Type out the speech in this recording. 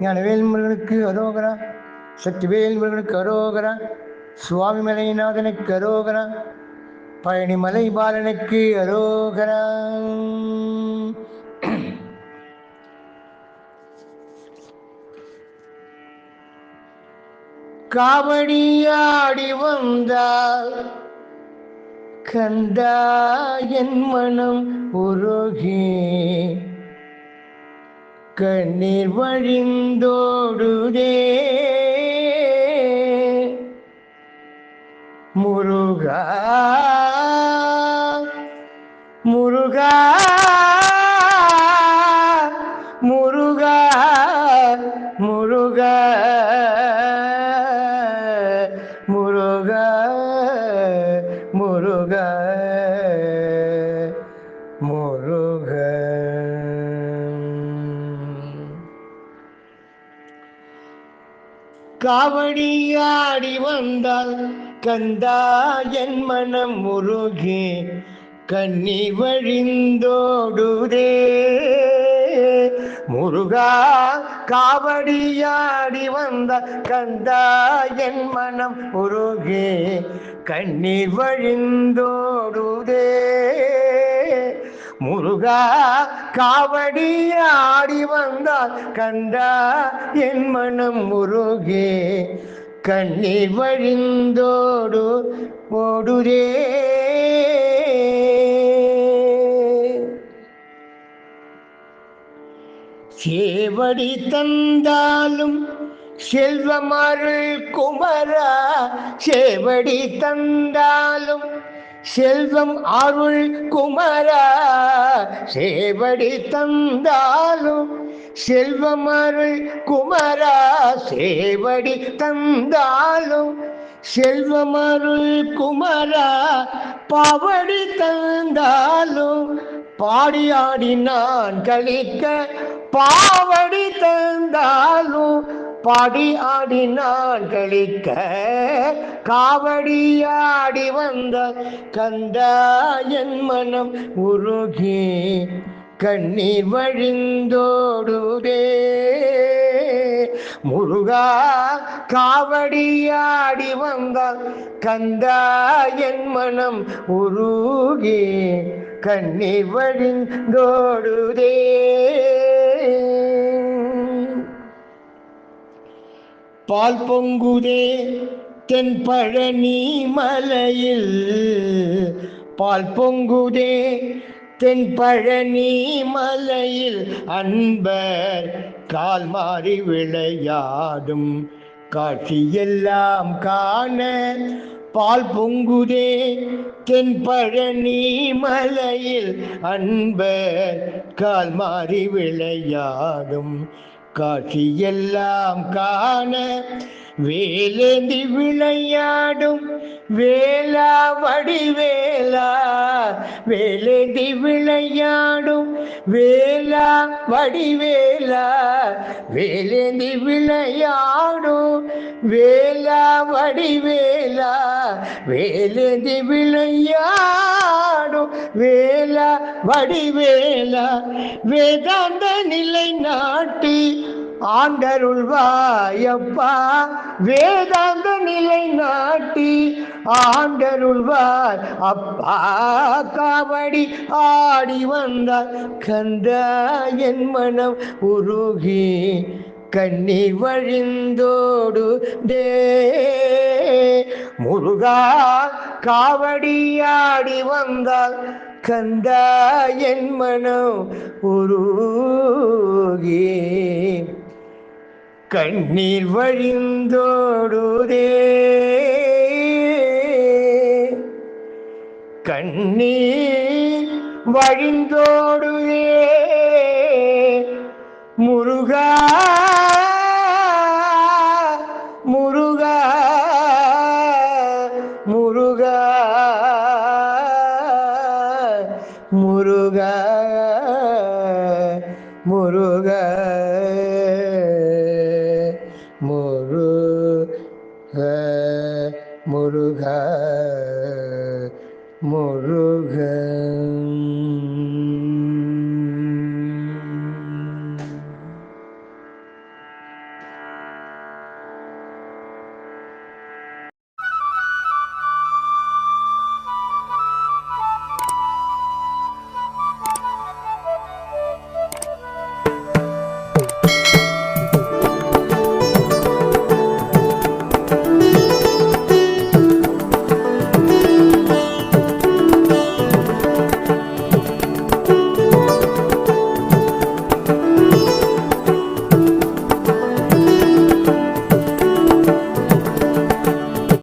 ஞானவேல் முருகனுக்கு அரோகரா சக்திவேல் முருகனுக்கு அரோகரா சுவாமி மலைநாதனுக்கு அரோகரா பழனிமலை பாலனுக்கு அரோகரா. காவடியாடி வந்தால் கந்தா என் மனம் உருகே கண்ணீர் வழிந்தோடுதே. முருகா முருகா முருகா முருகா முருகா முருகா. காவடியாடி வந்தால் கந்தா என் மனம் முருகே கண்ணி வழிந்தோடுதே. முருகா காவடியாடி வந்த கந்தா என் மனம் முருகே கண்ணி வழிந்தோடுதே. முருகா காவடி ஆடி வந்தால் கண்டா என் மனம் முருகே கண்ணீர் வழிந்தோடு ஓடுரே சேவடி தந்தாலும் செல்வமருள் குமரா சேவடி தந்தாலும் செல்வம் அருள் குமரா சேவடி தந்தாலும் செல்வம் அருள் குமரா சேவடி தந்தாலும் செல்வம் அருள் குமரா பாவடி தந்தாலும் பாடி ஆடி நான் கழிக்க பாவடி தந்தாலும் பாடி ஆடி நான் கழிக்க காவடி ஆடி வந்த கந்தா என் மனம் உருகி கண்ணீர் வழிந்தோடுதே. முருகா காவடியாடி வந்தால் கந்தா என் மனம் உருகி கண்ணீர் வழிந்தோடுதே. பால் பொங்குதே தென்பழனி மலையில். பால் பொங்குதே தென்பழனி மலையில். அன்பர் கால் மாறி விளையாடும் காட்சியெல்லாம் காண. பால் பொங்குதே தென்பழனி மலையில். அன்பர் கால் மாறி விளையாடும் காட்சியெல்லாம் காண வேலேந்தி விளையாடும் வேலா வடிவேலா. வேலேந்தி விளையாடும் வேலா வடிவேலா. வேலேந்தி விளையாடும் வேலா வடிவேலா. வேலேந்தி விளையா விளையாடும் வேல வடிவேல வேதாந்த நிலை நாட்டி ஆண்டருள்வாயப்பா. வேதாந்த நிலை நாட்டி ஆண்டருள்வார். அப்பா காவடி ஆடி வந்தார். கந்த என் மனம் உருகி கண்ணீர் வழிந்தோடு தே முருகா காவடியாடி வந்தால் கந்தா என் மனம் உருகே. கண்ணீர் வழிந்தோடுதே. கண்ணீர் வழிந்தோடுதே. முருகா முருக முருக முருக முருக முருகன்.